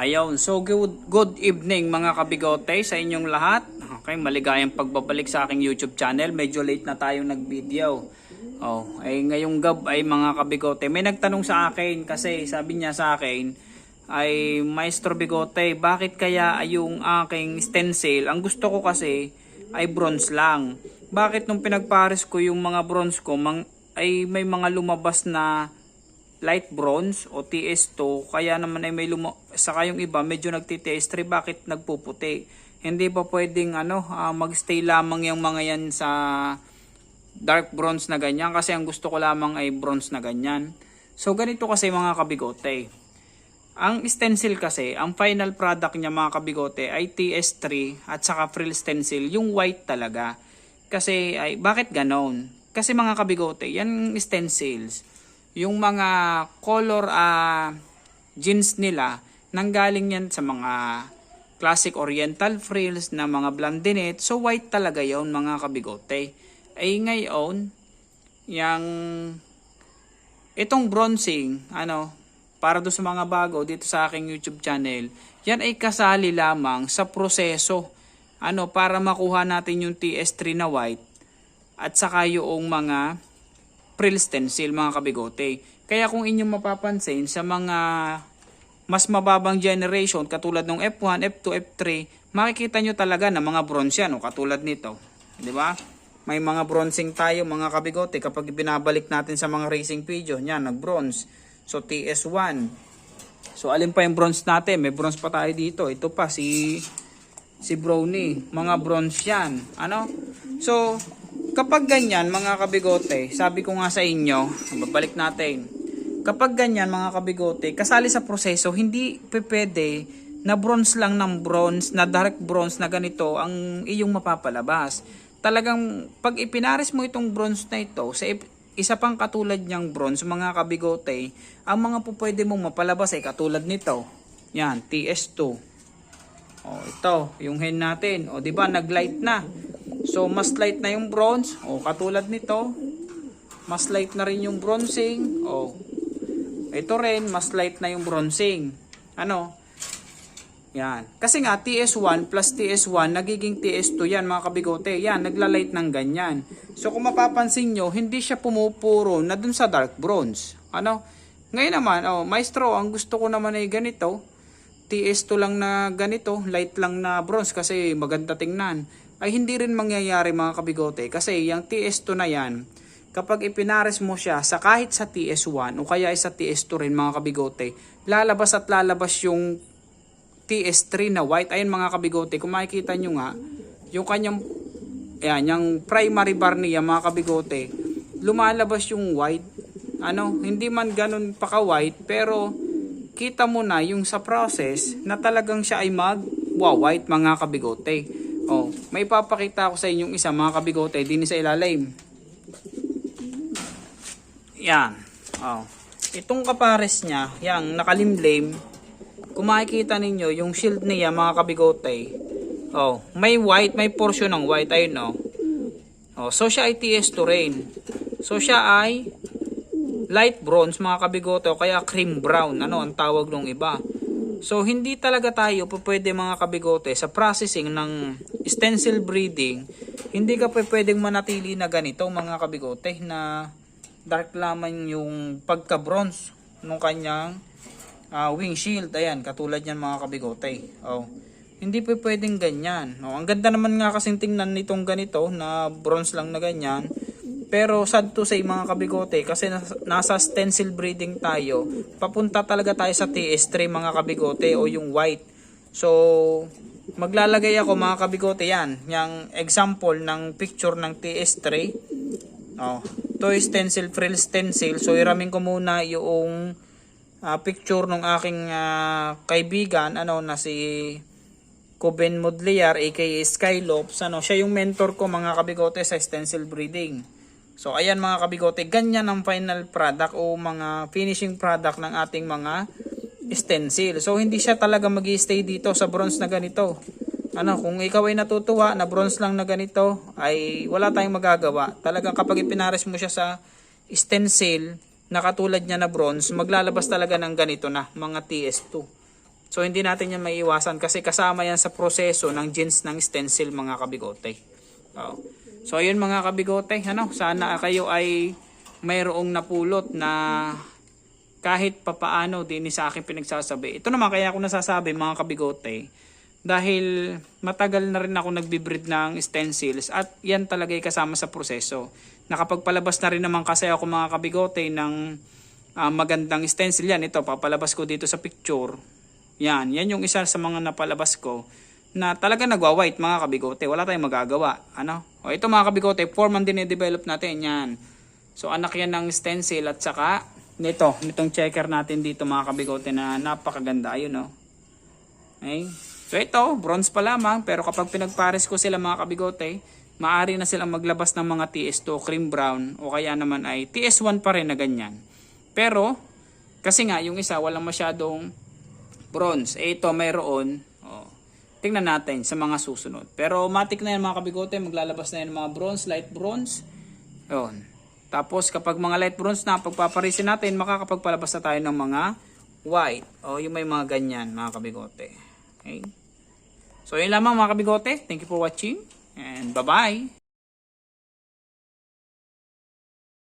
Ayun, so good, good evening mga kabigote sa inyong lahat. Okay, maligayang pagbabalik sa aking YouTube channel. Medyo late na tayo nag-video. Oh, ay ngayong gab ay mga kabigote. May nagtanong sa akin kasi sabi niya sa akin ay Maestro Bigote, bakit kaya yung aking stencil, ang gusto ko kasi ay bronze lang. Bakit nung pinagpares ko yung mga bronze ko mang, ay may mga lumabas na light bronze o TS2 kaya naman ay may luma saka yung iba medyo nagti-TS3 bakit nagpuputi? Hindi pa pwedeng ano ah, magstay lamang yung mga yan sa dark bronze na ganyan kasi ang gusto ko lamang ay bronze na ganyan. So ganito kasi mga kabigote. Ang stencil kasi ang final product niya mga kabigote ay TS3 at saka frill stencil yung white talaga. Kasi ay bakit ganon? Kasi mga kabigote yan stencils yung mga color ah, jeans nila nanggaling yan sa mga classic oriental frills na mga blondinette so white talaga yon mga kabigote. Ay ngayon yung itong bronzing ano para do sa mga bago dito sa aking YouTube channel yan ay kasali lamang sa proseso ano para makuha natin yung TS3 na white at saka yung mga frill stencil mga kabigote. Kaya kung inyong mapapansin sa mga mas mababang generation katulad ng F1, F2, F3, makikita nyo talaga na mga bronze yan o katulad nito. 'Di ba? May mga bronzing tayo mga kabigote kapag binabalik natin sa mga racing video. Yan, nag-bronze. So TS1. So alin pa yung bronze natin? May bronze pa tayo dito. Ito pa si si Brownie. Mga bronze yan. Ano? So, kapag ganyan mga kabigote, sabi ko nga sa inyo, babalik natin. Kapag ganyan mga kabigote, kasali sa proseso, hindi pwede na bronze lang ng bronze, na dark bronze na ganito ang iyong mapapalabas. Talagang pag ipinares mo itong bronze na ito sa isa pang katulad niyang bronze, mga kabigote, ang mga po pwede mong mapalabas ay katulad nito. Yan, TS2. Oh, ito, yung hen natin. O, di ba, nag-light na. So, mas light na yung bronze. O, katulad nito. Mas light na rin yung bronzing. O, ito rin, mas light na yung bronzing. Ano? Yan. Kasi nga, TS1 plus TS1, nagiging TS2 yan, mga kabigote. Yan, nagla-light ng ganyan. So, kung mapapansin nyo, hindi siya pumupuro na dun sa dark bronze. Ano? Ngayon naman, oh, maestro, ang gusto ko naman ay ganito. TS2 lang na ganito, light lang na bronze kasi maganda tingnan. Ay hindi rin mangyayari mga kabigote kasi yung TS2 na yan, kapag ipinares mo siya sa kahit sa TS1 o kaya sa TS2 rin mga kabigote, lalabas at lalabas yung TS3 na white. Ayun mga kabigote, kung makikita nyo nga, yung kanyang, ayan, yung primary bar niya mga kabigote, lumalabas yung white. Ano, hindi man ganun pa ka-white, pero kita mo na yung sa process na talagang siya ay mag wow, white mga kabigote. Oh, may papakita ako sa inyong isa mga kabigote din sa ilalim. Yan. Oh. Itong kapares niya, yang nakalimlim, kung makikita ninyo yung shield niya mga kabigote. Oh, may white, may portion ng white ayun oh. Oh, so siya ay TS to rain. So siya ay light bronze mga kabigote kaya cream brown ano ang tawag ng iba so hindi talaga tayo pwede mga kabigote sa processing ng stencil breeding hindi ka pa pwedeng manatili na ganito mga kabigote na dark lamang yung pagka bronze ng kanyang uh, wing shield. Ayan katulad yan mga kabigote. Oh hindi pa pwedeng ganyan. Oh, ang ganda naman nga kasing tingnan nitong ganito na bronze lang na ganyan. Pero sad to say mga kabigote kasi nas- nasa stencil breeding tayo, papunta talaga tayo sa TS3 mga kabigote o yung white. So maglalagay ako mga kabigote yan, yung example ng picture ng TS3. Oh, to stencil frill stencil. So iramin ko muna yung ah, picture ng aking ah, kaibigan ano na si Coben Modliar aka Skylops ano siya yung mentor ko mga kabigote sa stencil breeding. So ayan mga kabigote, ganyan ang final product o mga finishing product ng ating mga stencil. So hindi siya talaga mag stay dito sa bronze na ganito. Ano, kung ikaw ay natutuwa na bronze lang na ganito, ay wala tayong magagawa. Talagang kapag ipinares mo siya sa stencil na katulad niya na bronze, maglalabas talaga ng ganito na, mga TS2. So hindi natin yan maiiwasan kasi kasama yan sa proseso ng jeans ng stencil mga kabigote. Oo. So ayun mga kabigote, ano, sana kayo ay mayroong napulot na kahit papaano din sa akin pinagsasabi. Ito naman kaya ako nasasabi mga kabigote dahil matagal na rin ako nagbibreed ng stencils at yan talaga ay kasama sa proseso. Nakapagpalabas na rin naman kasi ako mga kabigote ng ah, magandang stencil yan. Ito, papalabas ko dito sa picture. Yan, yan yung isa sa mga napalabas ko na talaga nagwa-white mga kabigote. Wala tayong magagawa. Ano? O ito mga kabigote, form ang dinedevelop natin. Yan. So anak yan ng stencil at saka nito, nitong checker natin dito mga kabigote na napakaganda. Ayun no. Okay? So ito, bronze pa lamang pero kapag pinagpares ko sila mga kabigote, maari na silang maglabas ng mga TS2 cream brown o kaya naman ay TS1 pa rin na ganyan. Pero kasi nga yung isa walang masyadong bronze. Eh ito mayroon. Oh. Tingnan natin sa mga susunod. Pero matik na yan mga kabigote, maglalabas na yan mga bronze, light bronze. Yun. Tapos kapag mga light bronze na pagpaparisin natin, makakapagpalabas na tayo ng mga white. O yung may mga ganyan mga kabigote. Okay? So yun lamang mga kabigote. Thank you for watching and bye-bye.